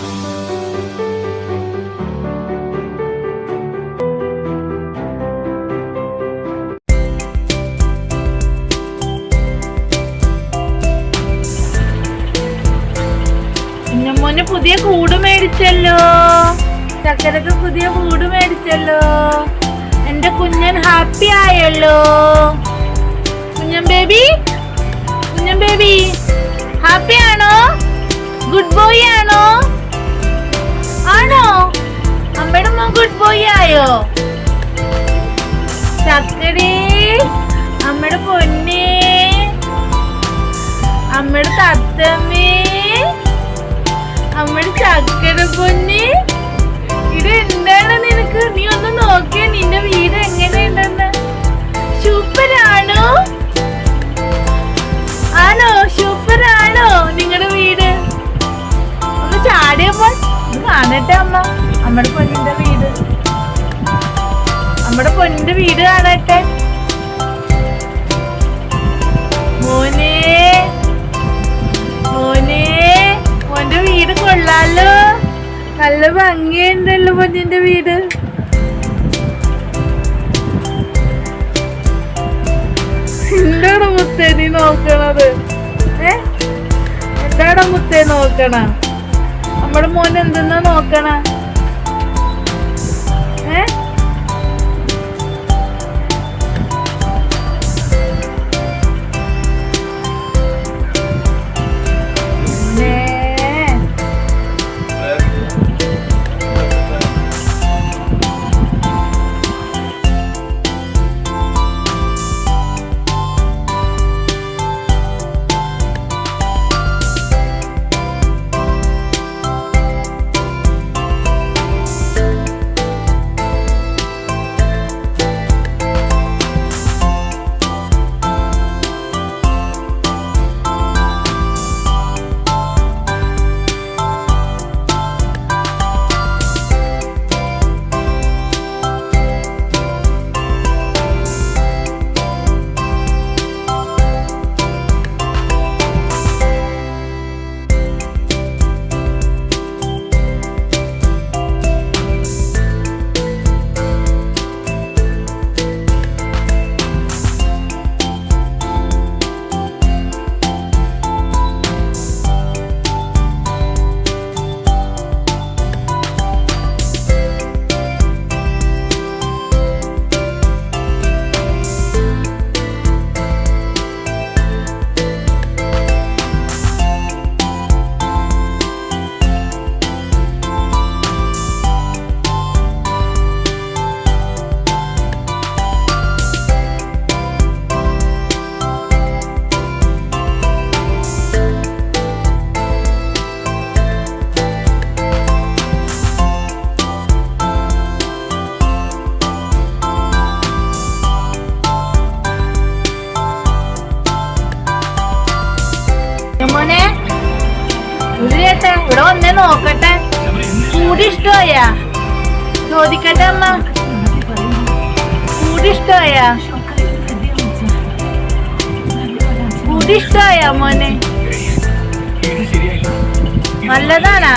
കുഞ്ഞമ്മോന് പുതിയ കൂട് മേടിച്ചല്ലോ. ചക്കരക്ക് പുതിയ കൂട് മേടിച്ചല്ലോ. എന്റെ കുഞ്ഞൻ ഹാപ്പി ആയല്ലോ. കുഞ്ഞൻ ബേബി കുഞ്ഞൻ ബേബി ഹാപ്പി ആണോ? ഗുഡ് ബോയ് ആണോ? അമ്മയുടെ മോൻ ഗുഡ് ബോയ് ആയോ? ചക്കടി അമ്മയുടെ പൊന്നേ. അമ്മയുടെ തത്തമ്മേ. അമ്മയുടെ ചക്കര പൊന്നി. ഇത് എന്താണ് നിനക്ക്? നീ ഒന്ന് നോക്കിയ നിന്റെ വീട് എങ്ങനെയുണ്ടെന്ന്. സൂപ്പറാണോ? ആണോ? സൂപ്പറാണോ നിങ്ങളുടെ വീട്? ഒന്ന് ചാടിയപ്പോൾ കാണട്ടെ അമ്മ. അമ്മയുടെ പൊന്നിന്റെ വീട്. നമ്മുടെ പൊന്നിന്റെ വീട് കാണട്ടെ. മോനെ മോനെ മോന്റെ വീട് കൊള്ളാലോ. നല്ല ഭംഗിയുണ്ടല്ലോ പൊന്നിന്റെ വീട്. എന്താണ് മുത്തേ നീ നോക്കണത്? ഏ? എന്താണ് മുത്തേ നോക്കണ? നമ്മുടെ മോൻ എന്തെന്നാ നോക്കണ? ഏ ചേട്ടാ ഇവിടെ വന്നേ നോക്കട്ടെ. കൂടി ഇഷ്ടമായാ? ചോദിക്കട്ടെ അമ്മ. കൂടി ഇഷ്ടമായാ മോനെ? നല്ലതാണാ?